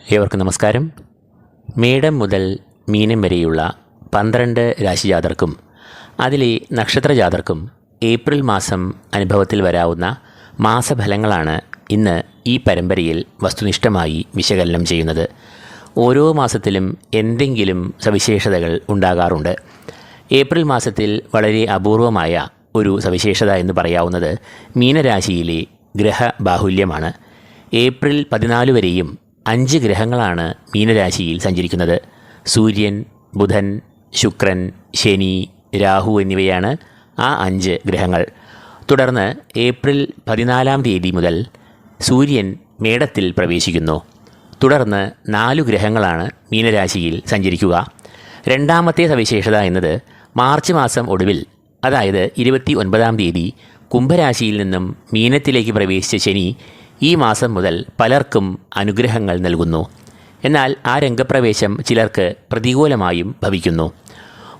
ഏവർക്കും നമസ്കാരം. മേടം മുതൽ മീനം വരെയുള്ള പന്ത്രണ്ട് രാശിജാതർക്കും അതിലെ നക്ഷത്രജാതർക്കും ഏപ്രിൽ മാസം അനുഭവത്തിൽ വരാവുന്ന മാസഫലങ്ങളാണ് ഇന്ന് ഈ പരമ്പരയിൽ വസ്തുനിഷ്ഠമായി വിശകലനം ചെയ്യുന്നത്. ഓരോ മാസത്തിലും എന്തെങ്കിലും സവിശേഷതകൾ ഉണ്ടാകാറുണ്ട്. ഏപ്രിൽ മാസത്തിൽ വളരെ അപൂർവമായ ഒരു സവിശേഷത എന്ന് പറയാവുന്നത് മീനരാശിയിലെ ഗ്രഹബാഹുല്യമാണ്. ഏപ്രിൽ പതിനാല് വരെയും അഞ്ച് ഗ്രഹങ്ങളാണ് മീനരാശിയിൽ സഞ്ചരിക്കുന്നത്. സൂര്യൻ ബുധൻ ശുക്രൻ ശനി രാഹു എന്നിവയാണ് ആ അഞ്ച് ഗ്രഹങ്ങൾ. തുടർന്ന് ഏപ്രിൽ പതിനാലാം തീയതി മുതൽ സൂര്യൻ മേടത്തിൽ പ്രവേശിക്കുന്നു. തുടർന്ന് നാലു ഗ്രഹങ്ങളാണ് മീനരാശിയിൽ സഞ്ചരിക്കുക. രണ്ടാമത്തെ സവിശേഷത എന്നത് മാർച്ച് മാസം ഒടുവിൽ അതായത് ഇരുപത്തി ഒൻപതാം തീയതി കുംഭരാശിയിൽ നിന്നും മീനത്തിലേക്ക് പ്രവേശിച്ച ശനി ഈ മാസം മുതൽ പലർക്കും അനുഗ്രഹങ്ങൾ നൽകുന്നു. എന്നാൽ ആ രംഗപ്രവേശം ചിലർക്ക് പ്രതികൂലമായും ഭവിക്കുന്നു.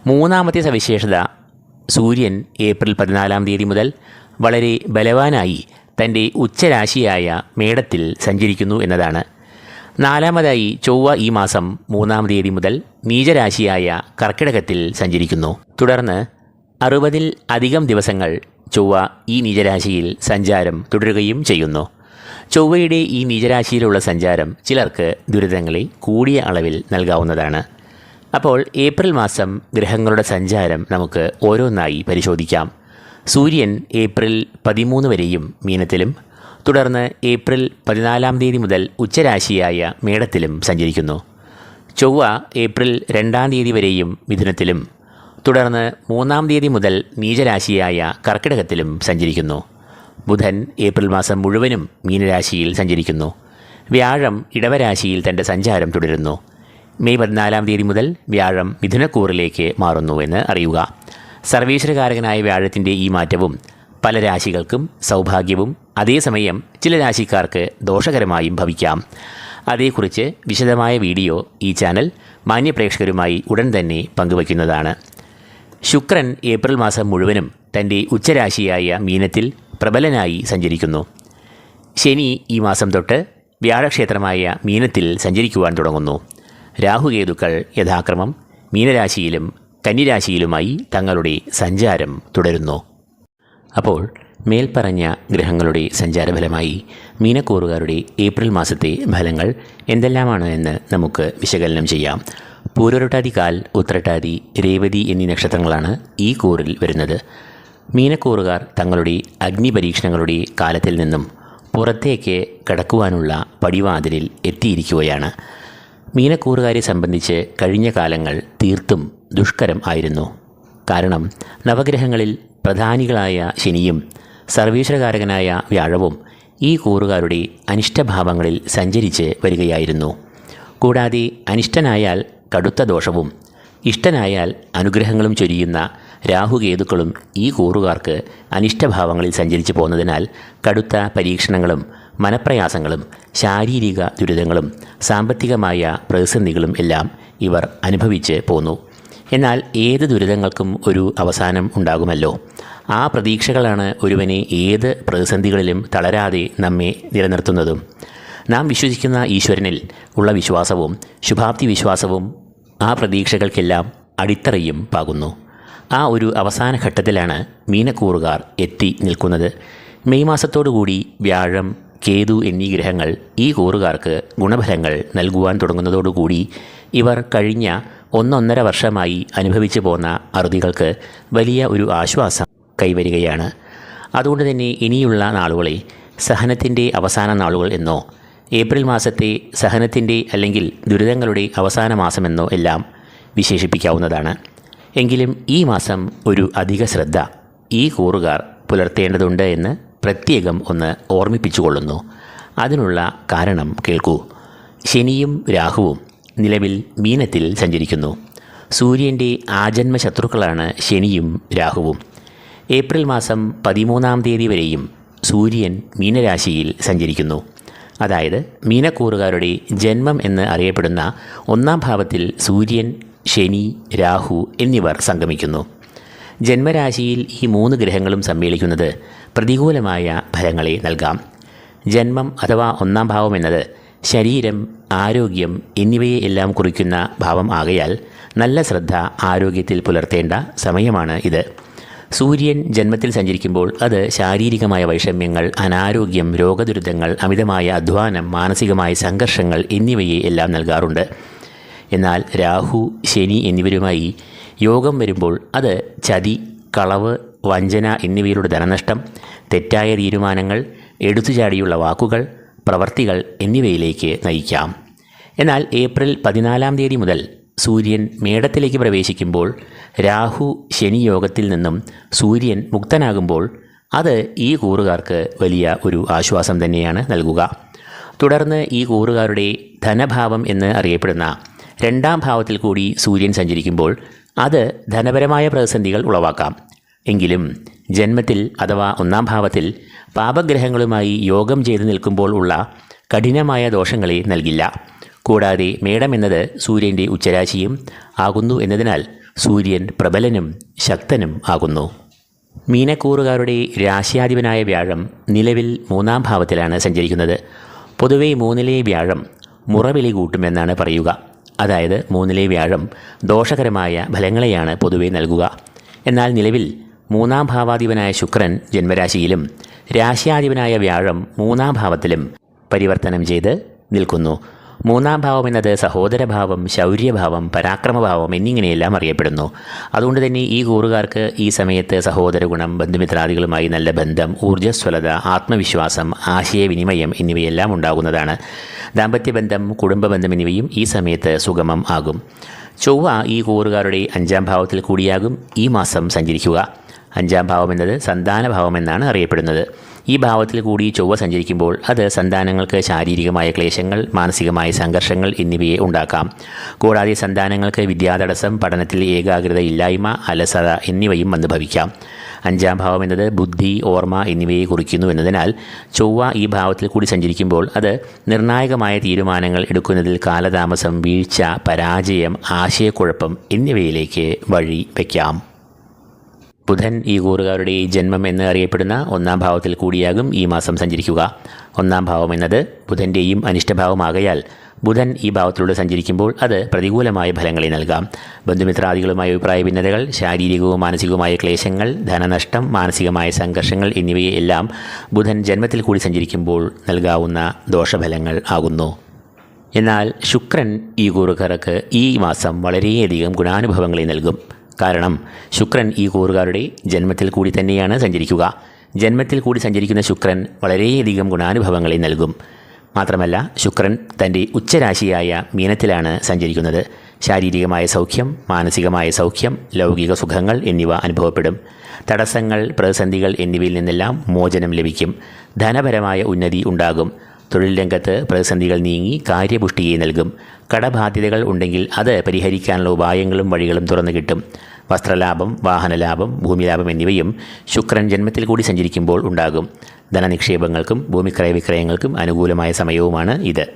മൂന്നാമത്തെ സവിശേഷത സൂര്യൻ ഏപ്രിൽ പതിനാലാം തീയതി മുതൽ വളരെ ബലവാനായി തന്റെ ഉച്ചരാശിയായ മേടത്തിൽ സഞ്ചരിക്കുന്നു എന്നതാണ്. നാലാമതായി ചൊവ്വ ഈ മാസം മൂന്നാം തീയതി മുതൽ നീചരാശിയായ കർക്കിടകത്തിൽ സഞ്ചരിക്കുന്നു. തുടർന്ന് അറുപതിൽ അധികം ദിവസങ്ങൾ ചൊവ്വ ഈ നീചരാശിയിൽ സഞ്ചാരം തുടരുകയും ചെയ്യുന്നു. ചൊവ്വയുടെ ഈ നീചരാശിയിലുള്ള സഞ്ചാരം ചിലർക്ക് ദുരിതങ്ങളിൽ കൂടിയ അളവിൽ നൽകാവുന്നതാണ്. അപ്പോൾ ഏപ്രിൽ മാസം ഗ്രഹങ്ങളുടെ സഞ്ചാരം നമുക്ക് ഓരോന്നായി പരിശോധിക്കാം. സൂര്യൻ ഏപ്രിൽ പതിമൂന്ന് വരെയും മീനത്തിലും തുടർന്ന് ഏപ്രിൽ പതിനാലാം തീയതി മുതൽ ഉച്ചരാശിയായ മേടത്തിലും സഞ്ചരിക്കുന്നു. ചൊവ്വ ഏപ്രിൽ രണ്ടാം തീയതി വരെയും മിഥുനത്തിലും തുടർന്ന് മൂന്നാം തീയതി മുതൽ നീചരാശിയായ കർക്കിടകത്തിലും സഞ്ചരിക്കുന്നു. ബുധൻ ഏപ്രിൽ മാസം മുഴുവനും മീനരാശിയിൽ സഞ്ചരിക്കുന്നു. വ്യാഴം ഇടവരാശിയിൽ തന്റെ സഞ്ചാരം തുടരുന്നു. മെയ് പതിനാലാം തീയതി മുതൽ വ്യാഴം മിഥുനക്കൂറിലേക്ക് മാറുന്നുവെന്ന് അറിയുക. സർവീശ്വരകാരകനായ വ്യാഴത്തിന്റെ ഈ മാറ്റവും പല രാശികൾക്കും സൗഭാഗ്യവും അതേസമയം ചില രാശിക്കാർക്ക് ദോഷകരമായും ഭവിക്കാം. അതേക്കുറിച്ച് വിശദമായ വീഡിയോ ഈ ചാനൽ മാന്യപ്രേക്ഷകരുമായി ഉടൻ തന്നെ പങ്കുവയ്ക്കുന്നതാണ്. ശുക്രൻ ഏപ്രിൽ മാസം മുഴുവനും തന്റെ ഉച്ചരാശിയായ മീനത്തിൽ പ്രബലനായി സഞ്ചരിക്കുന്നു. ശനി ഈ മാസം തൊട്ട് വ്യാഴക്ഷേത്രമായ മീനത്തിൽ സഞ്ചരിക്കുവാൻ തുടങ്ങുന്നു. രാഹുകേതുക്കൾ യഥാക്രമം മീനരാശിയിലും കന്നിരാശിയിലുമായി തങ്ങളുടെ സഞ്ചാരം തുടരുന്നു. അപ്പോൾ മേൽപ്പറഞ്ഞ ഗ്രഹങ്ങളുടെ സഞ്ചാരഫലമായി മീനക്കൂറുകാരുടെ ഏപ്രിൽ മാസത്തെ ഫലങ്ങൾ എന്തെല്ലാമാണ് എന്ന് നമുക്ക് വിശകലനം ചെയ്യാം. പൂരൊരട്ടാതി കാൽ ഉത്രട്ടാതി രേവതി എന്നീ നക്ഷത്രങ്ങളാണ് ഈ കൂറിൽ വരുന്നത്. മീനക്കൂറുകാർ തങ്ങളുടെ അഗ്നിപരീക്ഷണങ്ങളുടെ കാലത്തിൽ നിന്നും പുറത്തേക്ക് കടക്കുവാനുള്ള പടിവാതിലിൽ എത്തിയിരിക്കുകയാണ്. മീനക്കൂറുകാരെ സംബന്ധിച്ച് കഴിഞ്ഞ കാലങ്ങൾ തീർത്തും ദുഷ്കരം ആയിരുന്നു. കാരണം നവഗ്രഹങ്ങളിൽ പ്രധാനികളായ ശനിയും സർവീശ്വരകാരകനായ വ്യാഴവും ഈ കൂറുകാരുടെ അനിഷ്ടഭാവങ്ങളിൽ സഞ്ചരിച്ച് വരികയായിരുന്നു. കൂടാതെ അനിഷ്ടനായാൽ കടുത്ത ദോഷവും ഇഷ്ടനായാൽ അനുഗ്രഹങ്ങളും ചൊരിയുന്ന രാഹുകേതുക്കളും ഈ കൂറുകാർക്ക് അനിഷ്ടഭാവങ്ങളിൽ സഞ്ചരിച്ചു പോകുന്നതിനാൽ കടുത്ത പരീക്ഷണങ്ങളും മനപ്രയാസങ്ങളും ശാരീരിക ദുരിതങ്ങളും സാമ്പത്തികമായ പ്രതിസന്ധികളും എല്ലാം ഇവർ അനുഭവിച്ച് പോന്നു. എന്നാൽ ഏത് ദുരിതങ്ങൾക്കും ഒരു അവസാനം ഉണ്ടാകുമല്ലോ. ആ പ്രതീക്ഷകളാണ് ഒരുവനെ ഏത് പ്രതിസന്ധികളിലും തളരാതെ നമ്മെ നിലനിർത്തുന്നതും. നാം വിശ്വസിക്കുന്ന ഈശ്വരനിൽ ഉള്ള വിശ്വാസവും ശുഭാപ്തി വിശ്വാസവും ആ പ്രതീക്ഷകൾക്കെല്ലാം അടിത്തറയും പാകുന്നു. ആ ഒരു അവസാന ഘട്ടത്തിലാണ് മീനക്കൂറുകാർ എത്തി നിൽക്കുന്നത്. മെയ് മാസത്തോടുകൂടി വ്യാഴം കേതു എന്നീ ഗ്രഹങ്ങൾ ഈ കൂറുകാർക്ക് ഗുണഫലങ്ങൾ നൽകുവാൻ തുടങ്ങുന്നതോടുകൂടി ഇവർ കഴിഞ്ഞ ഒന്നൊന്നര വർഷമായി അനുഭവിച്ചു പോന്ന അറുതികൾക്ക് വലിയ ഒരു ആശ്വാസം കൈവരികയാണ്. അതുകൊണ്ട് തന്നെ ഇനിയുള്ള നാളുകളെ സഹനത്തിന്റെ അവസാന നാളുകൾ എന്നോ ഏപ്രിൽ മാസത്തെ സഹനത്തിന്റെ അല്ലെങ്കിൽ ദുരിതങ്ങളുടെ അവസാന മാസമെന്നോ എല്ലാം വിശേഷിപ്പിക്കാവുന്നതാണ്. എങ്കിലും ഈ മാസം ഒരു അധിക ശ്രദ്ധ ഈ കൂറുകാർ പുലർത്തേണ്ടതുണ്ട് എന്ന് പ്രത്യേകം ഒന്ന് ഓർമ്മിപ്പിച്ചുകൊള്ളുന്നു. അതിനുള്ള കാരണം കേൾക്കൂ. ശനിയും രാഹുവും നിലവിൽ മീനത്തിൽ സഞ്ചരിക്കുന്നു. സൂര്യന്റെ ആജന്മ ശത്രുക്കളാണ് ശനിയും രാഹുവും. ഏപ്രിൽ മാസം പതിമൂന്നാം തീയതി വരെയും സൂര്യൻ മീനരാശിയിൽ സഞ്ചരിക്കുന്നു. അതായത് മീനക്കൂറുകാരുടെ ജന്മം എന്ന് അറിയപ്പെടുന്ന ഒന്നാം ഭാവത്തിൽ സൂര്യൻ ശനി രാഹു എന്നിവർ സംഗമിക്കുന്നു. ജന്മരാശിയിൽ ഈ മൂന്ന് ഗ്രഹങ്ങളും സമ്മേളിക്കുന്നത് പ്രതികൂലമായ ഫലങ്ങളെ നൽകാം. ജന്മം അഥവാ ഒന്നാം ഭാവം എന്നത് ശരീരം ആരോഗ്യം എന്നിവയെ എല്ലാം കുറിക്കുന്ന ഭാവം ആകയാൽ നല്ല ശ്രദ്ധ ആരോഗ്യത്തിൽ പുലർത്തേണ്ട സമയമാണ് ഇത്. സൂര്യൻ ജന്മത്തിൽ സഞ്ചരിക്കുമ്പോൾ അത് ശാരീരികമായ വൈഷമ്യങ്ങൾ അനാരോഗ്യം രോഗദുരിതങ്ങൾ അമിതമായ അധ്വാനം മാനസികമായ സംഘർഷങ്ങൾ എന്നിവയെ എല്ലാം നൽകാറുണ്ട്. എന്നാൽ രാഹു ശനി എന്നിവരുമായി യോഗം വരുമ്പോൾ അത് ചതി കളവ് വഞ്ചന എന്നിവയിലൂടെ ധനനഷ്ടം തെറ്റായ തീരുമാനങ്ങൾ എടുത്തുചാടിയുള്ള വാക്കുകൾ പ്രവർത്തികൾ എന്നിവയിലേക്ക് നയിക്കാം. എന്നാൽ ഏപ്രിൽ പതിനാലാം തീയതി മുതൽ സൂര്യൻ മേടത്തിലേക്ക് പ്രവേശിക്കുമ്പോൾ രാഹു ശനി യോഗത്തിൽ നിന്നും സൂര്യൻ മുക്തനാകുമ്പോൾ അത് ഈ കൂറുകാർക്ക് വലിയ ഒരു ആശ്വാസം തന്നെയാണ് നൽകുക. തുടർന്ന് ഈ കൂറുകാരുടെ ധനഭാവം എന്ന് അറിയപ്പെടുന്ന രണ്ടാം ഭാവത്തിൽ കൂടി സൂര്യൻ സഞ്ചരിക്കുമ്പോൾ അത് ധനപരമായ പ്രതിസന്ധികൾ ഉളവാക്കാം. എങ്കിലും ജന്മത്തിൽ അഥവാ ഒന്നാം ഭാവത്തിൽ പാപഗ്രഹങ്ങളുമായി യോഗം ചെയ്തു നിൽക്കുമ്പോൾ ഉള്ള കഠിനമായ ദോഷങ്ങളെ നൽകില്ല. കൂടാതെ മേടം എന്നത് സൂര്യന്റെ ഉച്ചരാശിയും ആകുന്നു എന്നതിനാൽ സൂര്യൻ പ്രബലനും ശക്തനും ആകുന്നു. മീനക്കൂറുകാരുടെ രാശ്യാധിപനായ വ്യാഴം നിലവിൽ മൂന്നാം ഭാവത്തിലാണ് സഞ്ചരിക്കുന്നത്. പൊതുവെ മൂന്നിലെ വ്യാഴം മുറവിളി കൂട്ടുമെന്നാണ് പറയുക. അതായത് മൂന്നിലെ വ്യാഴം ദോഷകരമായ ഫലങ്ങളെയാണ് പൊതുവെ നൽകുക. എന്നാൽ നിലവിൽ മൂന്നാം ഭാവാധിപനായ ശുക്രൻ ജന്മരാശിയിലും രാശ്യാധിപനായ വ്യാഴം മൂന്നാം ഭാവത്തിലും പരിവർത്തനം ചെയ്ത് നിൽക്കുന്നു. മൂന്നാം ഭാവം എന്നത് സഹോദരഭാവം ശൗര്യഭാവം പരാക്രമഭാവം എന്നിങ്ങനെയെല്ലാം അറിയപ്പെടുന്നു. അതുകൊണ്ട് തന്നെ ഈ കൂറുകാർക്ക് ഈ സമയത്ത് സഹോദര ഗുണം ബന്ധുമിത്രാദികളുമായി നല്ല ബന്ധം ഊർജസ്വലത ആത്മവിശ്വാസം ആശയവിനിമയം എന്നിവയെല്ലാം ഉണ്ടാകുന്നതാണ്. ദാമ്പത്യ ബന്ധം കുടുംബ ബന്ധം എന്നിവയും ഈ സമയത്ത് സുഗമം ആകും. ചൊവ്വ ഈ കൂറുകാരുടെ അഞ്ചാം ഭാവത്തിൽ കൂടിയാകും. ഈ മാസം സഞ്ചരിക്കുക. അഞ്ചാം ഭാവം എന്നത് സന്താനഭാവം എന്നാണ് അറിയപ്പെടുന്നത്. ഈ ഭാവത്തിൽ കൂടി ചൊവ്വ സഞ്ചരിക്കുമ്പോൾ അത് സന്താനങ്ങൾക്ക് ശാരീരികമായ ക്ലേശങ്ങൾ മാനസികമായ സംഘർഷങ്ങൾ എന്നിവയെ ഉണ്ടാക്കാം. കൂടാതെ സന്താനങ്ങൾക്ക് വിദ്യാതടസ്സം പഠനത്തിൽ ഏകാഗ്രത ഇല്ലായ്മ അലസത എന്നിവയും വന്ന് ഭവിക്കാം അഞ്ചാം ഭാവം എന്നത് ബുദ്ധി ഓർമ്മ എന്നിവയെ കുറിക്കുന്നു എന്നതിനാൽ ചൊവ്വ ഈ ഭാവത്തിൽ കൂടി സഞ്ചരിക്കുമ്പോൾ അത് നിർണായകമായ തീരുമാനങ്ങൾ എടുക്കുന്നതിൽ കാലതാമസം വീഴ്ച പരാജയം ആശയക്കുഴപ്പം എന്നിവയിലേക്ക് വഴി വയ്ക്കാം ബുധൻ ഈ കൂറുകാരുടെ ജന്മം എന്ന് അറിയപ്പെടുന്ന ഒന്നാം ഭാവത്തിൽ കൂടിയാകും ഈ മാസം സഞ്ചരിക്കുക. ഒന്നാം ഭാവം എന്നത് ബുധന്റെയും അനിഷ്ടഭാവമാകയാൽ ബുധൻ ഈ ഭാവത്തിലൂടെ സഞ്ചരിക്കുമ്പോൾ അത് പ്രതികൂലമായ ഫലങ്ങളെ നൽകാം. ബന്ധുമിത്രാദികളുമായ അഭിപ്രായ ഭിന്നതകൾ ശാരീരികവും മാനസികവുമായ ക്ലേശങ്ങൾ ധനനഷ്ടം മാനസികമായ സംഘർഷങ്ങൾ എന്നിവയെല്ലാം ബുധൻ ജന്മത്തിൽ കൂടി സഞ്ചരിക്കുമ്പോൾ നൽകാവുന്ന ദോഷഫലങ്ങൾ ആകുന്നു. എന്നാൽ ശുക്രൻ ഈ കൂറുകാർക്ക് ഈ മാസം വളരെയധികം ഗുണാനുഭവങ്ങളെ നൽകും. കാരണം ശുക്രൻ ഈ കൂറുകാരുടെ ജന്മത്തിൽ കൂടി തന്നെയാണ് സഞ്ചരിക്കുക. ജന്മത്തിൽ കൂടി സഞ്ചരിക്കുന്ന ശുക്രൻ വളരെയധികം ഗുണാനുഭവങ്ങളെ നൽകും. മാത്രമല്ല ശുക്രൻ തന്റെ ഉച്ചരാശിയായ മീനത്തിലാണ് സഞ്ചരിക്കുന്നത്. ശാരീരികമായ സൗഖ്യം മാനസികമായ സൗഖ്യം ലൗകിക സുഖങ്ങൾ എന്നിവ അനുഭവപ്പെടും. തടസ്സങ്ങൾ പ്രതിസന്ധികൾ എന്നിവയിൽ നിന്നെല്ലാം മോചനം ലഭിക്കും. ധനപരമായ ഉന്നതി ഉണ്ടാകും. തൊഴിൽ രംഗത്ത് പ്രതിസന്ധികൾ നീങ്ങി കാര്യപുഷ്ടിയെ നൽകും. കടബാധ്യതകൾ ഉണ്ടെങ്കിൽ അത് പരിഹരിക്കാനുള്ള ഉപായങ്ങളും വഴികളും തുറന്നു കിട്ടും. വസ്ത്രലാഭം വാഹനലാഭം ഭൂമിലാഭം എന്നിവയും ശുക്രൻ ജന്മത്തിൽ കൂടി സഞ്ചരിക്കുമ്പോൾ ഉണ്ടാകും. ധനനിക്ഷേപങ്ങൾക്കും ഭൂമിക്രയ വിക്രയങ്ങൾക്കും അനുകൂലമായ സമയവുമാണ് ഇത്.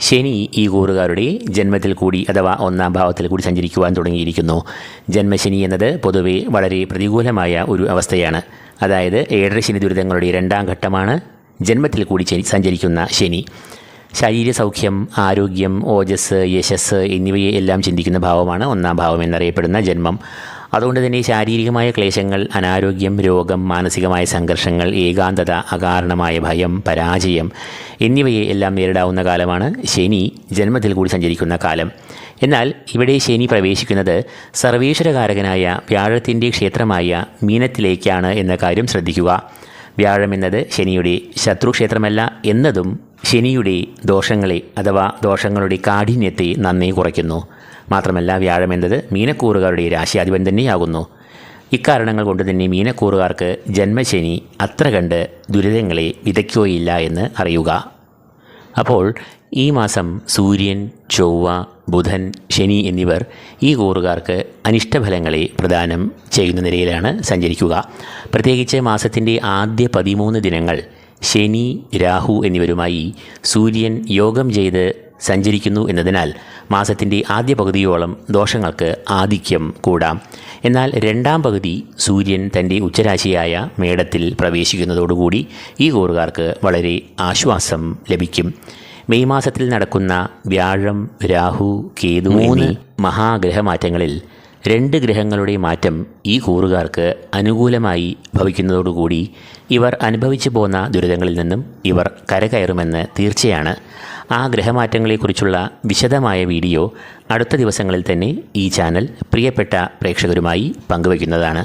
ശനി ഈ കൂറുകാരുടെ ജന്മത്തിൽ കൂടി അഥവാ ഒന്നാം ഭാവത്തിൽ കൂടി സഞ്ചരിക്കുവാൻ തുടങ്ങിയിരിക്കുന്നു. ജന്മശനി എന്നത് പൊതുവെ വളരെ പ്രതികൂലമായ ഒരു അവസ്ഥയാണ്. അതായത് ഏഴര ശനി ദുരിതങ്ങളുടെ രണ്ടാം ഘട്ടമാണ്. ജന്മത്തിൽ കൂടി സഞ്ചരിക്കുന്ന ശനി. ശാരീരസൗഖ്യം ആരോഗ്യം ഓജസ് യശസ് എന്നിവയെ എല്ലാം ചിന്തിക്കുന്ന ഭാവമാണ് ഒന്നാം ഭാവം എന്നറിയപ്പെടുന്ന ജന്മം. അതുകൊണ്ട് തന്നെ ശാരീരികമായ ക്ലേശങ്ങൾ അനാരോഗ്യം രോഗം മാനസികമായ സംഘർഷങ്ങൾ ഏകാന്തത അകാരണമായ ഭയം പരാജയം എന്നിവയെ എല്ലാം നേരിടാവുന്ന കാലമാണ് ശനി ജന്മത്തിൽ കൂടി സഞ്ചരിക്കുന്ന കാലം. എന്നാൽ ഇവിടെ ശനി പ്രവേശിക്കുന്നത് സർവേശ്വരകാരകനായ വ്യാഴത്തിന്റെ ക്ഷേത്രമായ മീനത്തിലേക്കാണ് എന്ന കാര്യം ശ്രദ്ധിക്കുക. വ്യാഴം എന്നത് ശനിയുടെ ശത്രുക്ഷേത്രമല്ല എന്നതും ശനിയുടെ ദോഷങ്ങളെ അഥവാ ദോഷങ്ങളുടെ കാഠിന്യത്തെ നന്നേ കുറയ്ക്കുന്നു. മാത്രമല്ല വ്യാഴം എന്നത് മീനക്കൂറുകാരുടെ രാശിയാധിപൻ തന്നെയാകുന്നു. ഇക്കാരണങ്ങൾ കൊണ്ട് തന്നെ മീനക്കൂറുകാർക്ക് ജന്മശനി അത്ര കണ്ട് ദുരിതങ്ങളെ വിതയ്ക്കുകയില്ല എന്ന് അറിയുക. അപ്പോൾ ഈ മാസം സൂര്യൻ ചൊവ്വ ബുധൻ ശനി എന്നിവർ ഈ കൂറുകാർക്ക് അനിഷ്ടഫലങ്ങളെ പ്രദാനം ചെയ്യുന്ന നിലയിലാണ് സഞ്ചരിക്കുക. പ്രത്യേകിച്ച് മാസത്തിന്റെ ആദ്യ പതിമൂന്ന് ദിനങ്ങൾ ശനി രാഹു എന്നിവരുമായി സൂര്യൻ യോഗം ചെയ്ത് സഞ്ചരിക്കുന്നു എന്നതിനാൽ മാസത്തിന്റെ ആദ്യ പകുതിയോളം ദോഷങ്ങൾക്ക് ആധിക്യം കൂടാം. എന്നാൽ രണ്ടാം പകുതി സൂര്യൻ തന്റെ ഉച്ചരാശിയായ മേടത്തിൽ പ്രവേശിക്കുന്നതോടുകൂടി ഈ കൂറുകാർക്ക് വളരെ ആശ്വാസം ലഭിക്കും. മെയ് മാസത്തിൽ നടക്കുന്ന വ്യാഴം രാഹു കേതു മൂന്ന് മഹാഗ്രഹമാറ്റങ്ങളിൽ രണ്ട് ഗ്രഹങ്ങളുടെ മാറ്റം ഈ കൂറുകാർക്ക് അനുകൂലമായി ഭവിക്കുന്നതോടുകൂടി ഇവർ അനുഭവിച്ചു പോന്ന ദുരിതങ്ങളിൽ നിന്നും ഇവർ കരകയറുമെന്ന് തീർച്ചയാണ്. ആ ഗ്രഹമാറ്റങ്ങളെക്കുറിച്ചുള്ള വിശദമായ വീഡിയോ അടുത്ത ദിവസങ്ങളിൽ തന്നെ ഈ ചാനൽ പ്രിയപ്പെട്ട പ്രേക്ഷകരുമായി പങ്കുവയ്ക്കുന്നതാണ്.